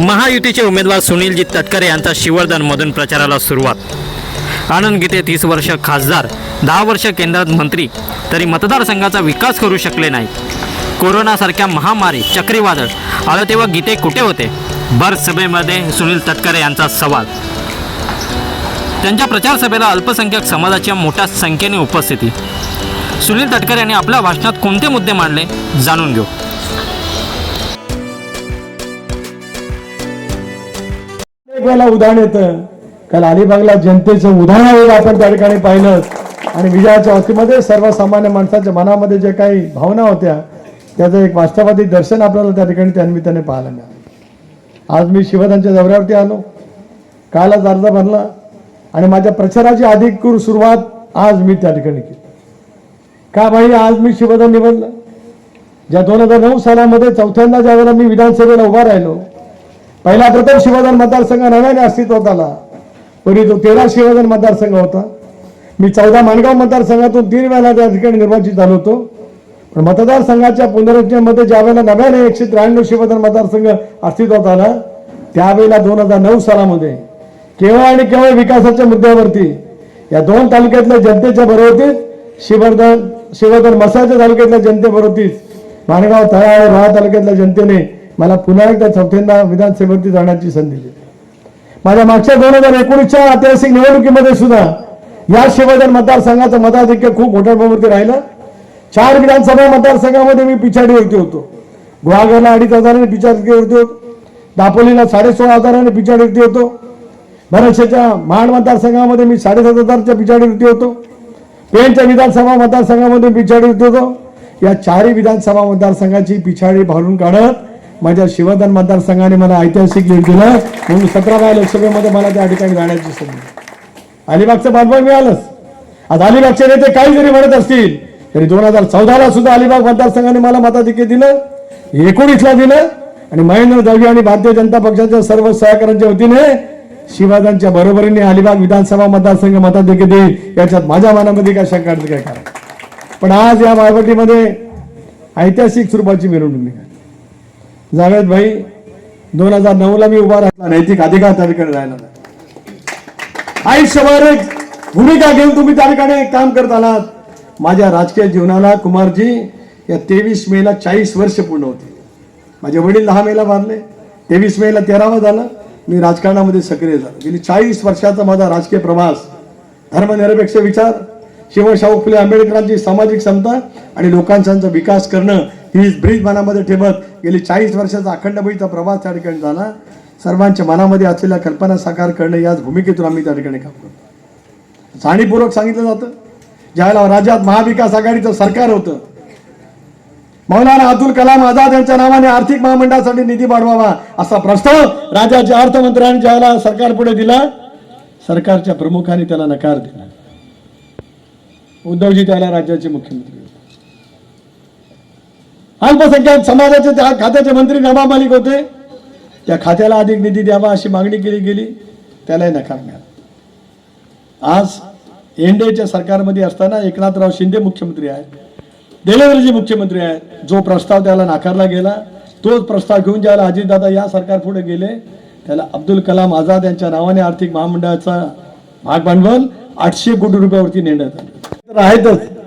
महायुतीचे उमेदवार सुनीलजी तटकरे यांचा शिवर्धनमधून प्रचाराला सुरुवात. आनंद गीते तीस वर्ष खासदार दहा वर्ष केंद्रात मंत्री तरी मतदारसंघाचा विकास करू शकले नाही. कोरोनासारख्या महामारी चक्रीवादळ आलं तेव्हा गीते कुठे होते? भर सभेमध्ये सुनील तटकरे यांचा सवाल. त्यांच्या प्रचार सभेला अल्पसंख्याक समाजाच्या मोठ्या संख्येने उपस्थिती. सुनील तटकरे यांनी आपल्या भाषणात कोणते मुद्दे मांडले? जाणून घेऊ. वेळेला उदाहरण येतं. काल अलिबागला जनतेचं उदाहरण आपण त्या ठिकाणी पाहिलं. आणि विजयाच्या वतीमध्ये सर्वसामान्य माणसाच्या मनामध्ये जे काही भावना होत्या त्याचं एक वास्तवादी दर्शन आपल्याला त्या ठिकाणी त्या निमित्ताने पाहायला मिळालं. आज मी शिवदांच्या दौऱ्यावरती आलो. कालच अर्ज भरला. आणि माझ्या प्रचाराची अधिकृत सुरुवात आज मी त्या ठिकाणी केली. का भाई आज मी शिवदान निवडलं? ज्या दोन हजार नऊ सालामध्ये चौथ्यांदा ज्यावेळेला मी विधानसभेला उभा राहिलो पहिला प्रथम शिवधन मतदारसंघ नव्याने अस्तित्वात आला. पूर्वी तो तेरा शिवाजन मतदारसंघ होता. मी चौदा माणगाव मतदारसंघातून तीन वेळा त्या ठिकाणी निर्वाचित झालो होतो. पण मतदारसंघाच्या पुनर्रचनेमध्ये ज्या वेळेला नव्याने एकशे त्र्याण्णव शिवधन मतदारसंघ अस्तित्वात आला त्यावेळेला दोन हजार नऊ सालामध्ये केवळ आणि केवळ विकासाच्या मुद्द्यावरती या दोन तालुक्यातल्या जनतेच्या बरोबरीच शिवर्धन शिवर्धन मसाच्या तालुक्यातल्या जनतेबरोबरीच माणगाव तळा राहा तालुक्यातल्या जनतेने मला पुन्हा एकदा चौथ्यांदा विधानसभेवरती जाण्याची संधी दिली माझ्या मागच्या दोन हजार एकोणीसच्या ऐतिहासिक निवडणुकीमध्ये सुद्धा या शिवधन मतदारसंघाचं मताधिक्य खूप मोठ्या प्रमाणावरती राहिलं. चार विधानसभा मतदारसंघामध्ये मी पिछाडीवरती होतो. गुहागरला अडीच हजाराने पिछाडीवरती होतो. दापोलीला साडेसोळा हजाराने पिछाडीवरती होतो. बऱ्याचशाच्या महाड मतदारसंघामध्ये मी साडेसात हजारच्या पिछाडीवरती होतो. पेणच्या विधानसभा मतदारसंघामध्ये पिछाडीवरती होतो. या चारही विधानसभा मतदारसंघाची पिछाडी भरून काढत माझ्या शिवधन मतदारसंघाने मला ऐतिहासिक लीड दिलं. म्हणून सतराव्या लोकसभेमध्ये मला त्या ठिकाणी जाण्याची संधी अलिबागचं बांधकाम मिळालंच. आज अलिबागचे नेते काही जरी म्हणत असतील तरी दोन हजार चौदाला सुद्धा अलिबाग मतदारसंघाने मला मताधिक्य दिलं एकोणीसला दिलं आणि महेंद्र दळवी आणि भारतीय जनता पक्षाच्या सर्व सहकाऱ्यांच्या वतीने शिवाजांच्या बरोबरीने अलिबाग विधानसभा मतदारसंघ मताधिक्य देईल याच्यात माझ्या मनामध्ये काय शंका काय कारण? पण आज या मायवटीमध्ये ऐतिहासिक स्वरूपाची मिरवणूक निघाली. जावेद भाई दोन हजार नऊ ला मी उभा राहिला. नैतिक अधिकार त्या ठिकाणी राहिला. नाही आयुष्यभर एक भूमिका घेऊन तुम्ही त्या ठिकाणी काम करत आलात. माझ्या राजकीय जीवनाला कुमारजी या तेवीस मेला चाळीस वर्ष पूर्ण होते. माझे वडील दहा मेला वारले. तेवीस मेला तेरावा झालं. मी राजकारणामध्ये सक्रिय झालो. गेली चाळीस वर्षाचा माझा राजकीय प्रवास धर्मनिरपेक्ष विचार शिवशाहू फुले आंबेडकरांची सामाजिक समता आणि लोकांचा विकास करणं ही ब्रिज मनामध्ये ठेवत गेली चाळीस वर्षाचा अखंडबळीचा प्रवास त्या ठिकाणी झाला. सर्वांच्या मनामध्ये असलेल्या कल्पना साकार करणं याच भूमिकेतून आम्ही त्या ठिकाणी काम करतो. जाणीवपूर्वक सांगितलं जातं. ज्यावेळेला राज्यात महाविकास आघाडीचं सरकार होतं मौलाना अब्दुल कलाम आझाद यांच्या नावाने आर्थिक महामंडळासाठी निधी वाढवावा असा प्रस्ताव राज्याच्या अर्थमंत्र्यांनी ज्यावेळेला सरकार पुढे दिला सरकारच्या प्रमुखांनी त्याला नकार दिला. उद्धवजी त्याला राज्याचे मुख्यमंत्री अल्पसंख्याक समाजाचे त्या खात्याचे मंत्री नवाब मालिक होते. त्या खात्याला अधिक निधी द्यावा अशी मागणी केली गेली. त्यालाही नकार मिळाला. आज एनडीएच्या सरकारमध्ये असताना एकनाथराव शिंदे मुख्यमंत्री आहेत. देवेंद्रजी मुख्यमंत्री आहेत. जो प्रस्ताव त्याला नाकारला गेला तोच प्रस्ताव घेऊन ज्याला अजितदादा या सरकार पुढे गेले त्याला अब्दुल कलाम आझाद यांच्या नावाने आर्थिक महामंडळाचा भाग भांडवल आठशे कोटी रुपयावरती नेण्यात आलं. तर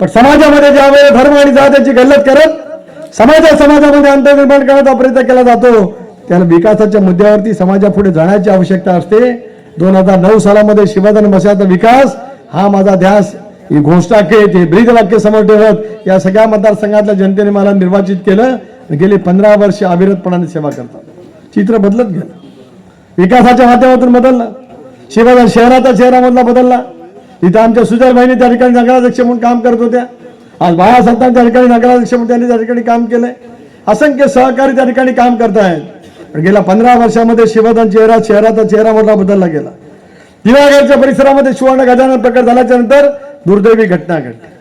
पण समाजामध्ये ज्यावेळेस धर्म आणि जातीची गल्लत करत समाजा समाजामध्ये अंतर निर्माण करण्याचा प्रयत्न केला जातो त्याला विकासाच्या मुद्द्यावरती समाजापुढे जाण्याची आवश्यकता असते. दोन हजार नऊ सालामध्ये शिवाजन मशाचा विकास हा माझा ध्यास ही घोषवाक्य ते ब्रीद वाक्य समोर ठेवत या सगळ्या मतदारसंघातल्या जनतेने मला निर्वाचित केलं गेली पंधरा वर्ष अविरतपणाने सेवा करतात. चित्र बदलत गेलं. विकासाच्या माध्यमातून बदललं. शिवाजन शहराचा शहरामधला बदलला. तिथं आमच्या सुजल त्या ठिकाणी नगराध्यक्ष म्हणून काम करत होत्या. आज बाळासाहेब त्या ठिकाणी नगराध्यक्ष म्हणून त्यांनी त्या ठिकाणी काम केलंय. असंख्य सहकारी त्या ठिकाणी काम करत आहेत. गेल्या पंधरा वर्षामध्ये शिवदान चेहरा शहराचा चेहरा मोठा बदलला गेला. दिवाळगडच्या परिसरामध्ये सुवर्ण गजानन प्रकट झाल्याच्यानंतर दुर्दैवी घटना घडली.